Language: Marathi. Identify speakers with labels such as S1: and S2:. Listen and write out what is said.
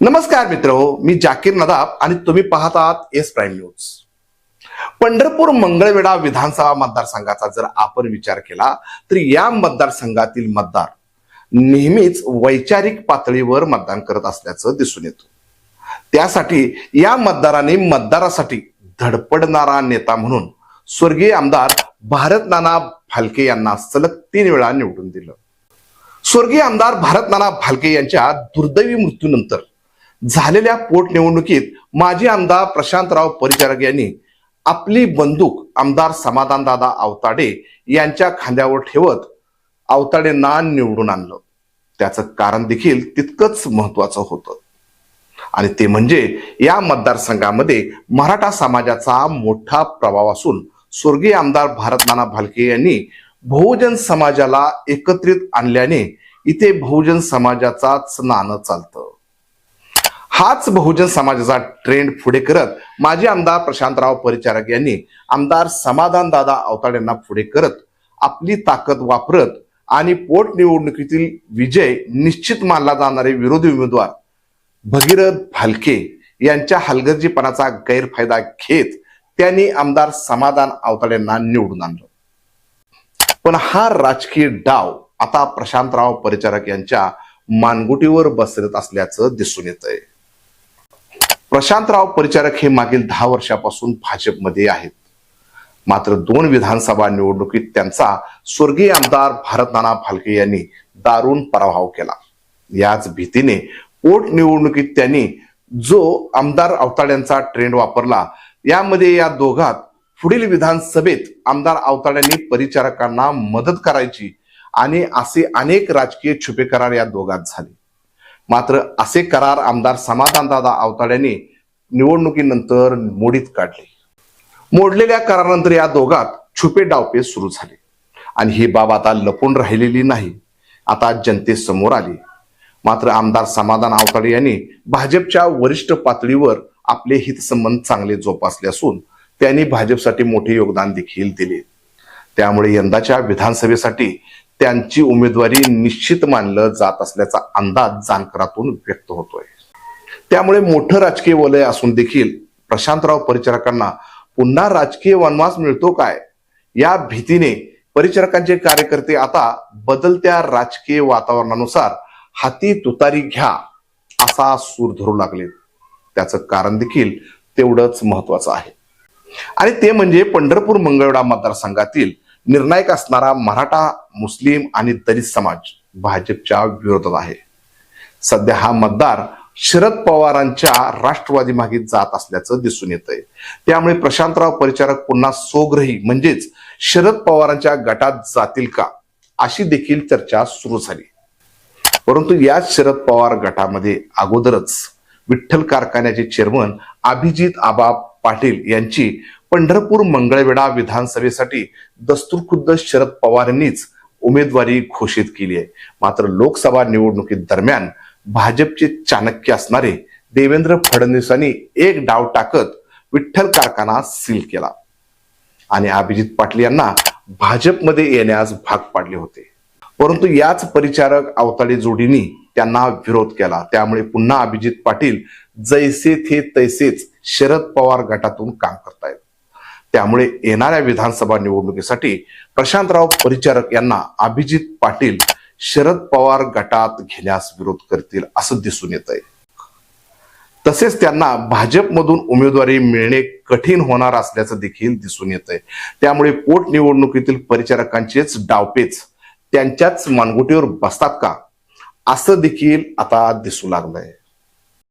S1: नमस्कार मित्र हो मी जाकीर नदाब आणि तुम्ही पाहत आहात S prime news. Pandharpur Mangalwedha विधानसभा मतदारसंघाचा जर आपण विचार केला तर या मतदारसंघातील मतदार नेहमीच वैचारिक पातळीवर मतदान करत असल्याचं दिसून येतं. त्यासाठी या मतदाराने मतदारासाठी धडपडणारा नेता म्हणून स्वर्गीय आमदार भारत नाना भालके यांना सलग तीन वेळा निवडून दिलं. स्वर्गीय आमदार भारत नाना भालके यांच्या दुर्दैवी मृत्यूनंतर झालेल्या पोटनिवडणुकीत माजी आमदार प्रशांतराव परिचारक यांनी आपली बंदूक आमदार समाधानदादा आवताडे यांच्या खांद्यावर ठेवत अवताडेंना निवडून आणलं. त्याचं कारण देखील तितकंच महत्वाचं होतं. आणि ते म्हणजे या मतदारसंघामध्ये मराठा समाजाचा मोठा प्रभाव असून स्वर्गीय आमदार भारत नाना भालके यांनी बहुजन समाजाला एकत्रित आणल्याने इथे बहुजन समाजाचाच नाणं चालतं. हाच बहुजन समाजाचा ट्रेंड पुढे करत माजी आमदार प्रशांतराव परिचारक यांनी आमदार समाधान दादा अवताड्यांना पुढे करत आपली ताकद वापरत आणि पोटनिवडणुकीतील विजय निश्चित मानला जाणारे विरोधी उमेदवार भगीरथ भालके यांच्या हलगर्जीपणाचा गैरफायदा घेत त्यांनी आमदार समाधान आवताड्यांना निवडून आणलं. पण हा राजकीय डाव आता प्रशांतराव परिचारक यांच्या मानगुटीवर बसरत असल्याचं दिसून येत आहे प्रशांतराव परिचारक हे मागील दहा वर्षापासून भाजपमध्ये आहेत. मात्र दोन विधानसभा निवडणुकीत त्यांचा स्वर्गीय आमदार भारतनाना भालके यांनी दारुण पराभव केला. याच भीतीने पोटनिवडणुकीत त्यांनी जो आमदार अवताड्यांचा ट्रेंड वापरला यामध्ये या दोघात पुढील विधानसभेत आमदार अवताड्यांनी परिचारकांना मदत करायची आणि असे अनेक राजकीय छुपे करार या दोघात झाले. मात्र असे करार आमदार समाधानदादा आवताड्यांनी निवडणुकीनंतर मोडीत काढले. मोडलेल्या करारानंतर या दोघात छुपे डावपे सुरू झाले. आणि ही बाब आता लपून राहिलेली नाही. आता जनतेसमोर आली. मात्र आमदार समाधान आवताडे यांनी भाजपच्या वरिष्ठ पातळीवर आपले हितसंबंध चांगले जोपासले असून त्यांनी भाजपसाठी मोठे योगदान देखील दिले. त्यामुळे यंदाच्या विधानसभेसाठी त्यांची उमेदवारी निश्चित मानलं जात असल्याचा अंदाज जानकरातून व्यक्त होतोय. त्यामुळे मोठं राजकीय वलय असून देखील प्रशांतराव परिचारकांना पुन्हा राजकीय वनवास मिळतो काय? या भीतीने परिचारकांचे कार्यकर्ते आता बदलत्या राजकीय वातावरणानुसार हाती तुतारी घ्या असा सूर धरू लागले त्याचं कारण देखील तेवढंच महत्वाचं आहे. आणि ते म्हणजे पंढरपूर मंगळवेढा मतदारसंघातील निर्णायक असणारा मराठा मुस्लिम आणि दलित समाज भाजपच्या विरोधात आहे. सध्या हा मतदार शरद पवारांच्या राष्ट्रवादी मागे जात असल्याचं दिसून येत आहे त्यामुळे प्रशांतराव परिचारक पुन्हा सोग्रही म्हणजेच शरद पवारांच्या गटात जातील का अशी देखील चर्चा सुरू झाली. परंतु याच शरद पवार गटामध्ये अगोदरच विठ्ठल कारखान्याचे चेअरमन अभिजित आबा पाटील यांची पंढरपूर मंगळवेढा विधानसभेसाठी दस्तूरखुद्द शरद पवार यांनीच उमेदवारी घोषित केली आहे. मात्र लोकसभा निवडणुकीत दरम्यान भाजपचे चाणक्य असणारे देवेंद्र फडणवीसांनी एक डाव टाकत विठ्ठल कारखाना सील केला. आणि अभिजित पाटील यांना भाजपमध्ये येण्यास भाग पाडले होते. परंतु याच परिचारक अवताळी जोडीनी त्यांना विरोध केला. त्यामुळे पुन्हा अभिजित पाटील जैसे थे तैसेच शरद पवार गटातून काम करतायत. त्यामुळे येणाऱ्या विधानसभा निवडणुकीसाठी प्रशांतराव परिचारक यांना अभिजित पाटील शरद पवार गटात घेण्यास विरोध करतील असं दिसून येत आहे तसेच त्यांना भाजपमधून उमेदवारी मिळणे कठीण होणार असल्याचं देखील दिसून येत आहे त्यामुळे पोटनिवडणुकीतील परिचारकांचेच डावपेच त्यांच्याच मानगुटीवर बसतात का? असं देखील आता दिसू लागलंय.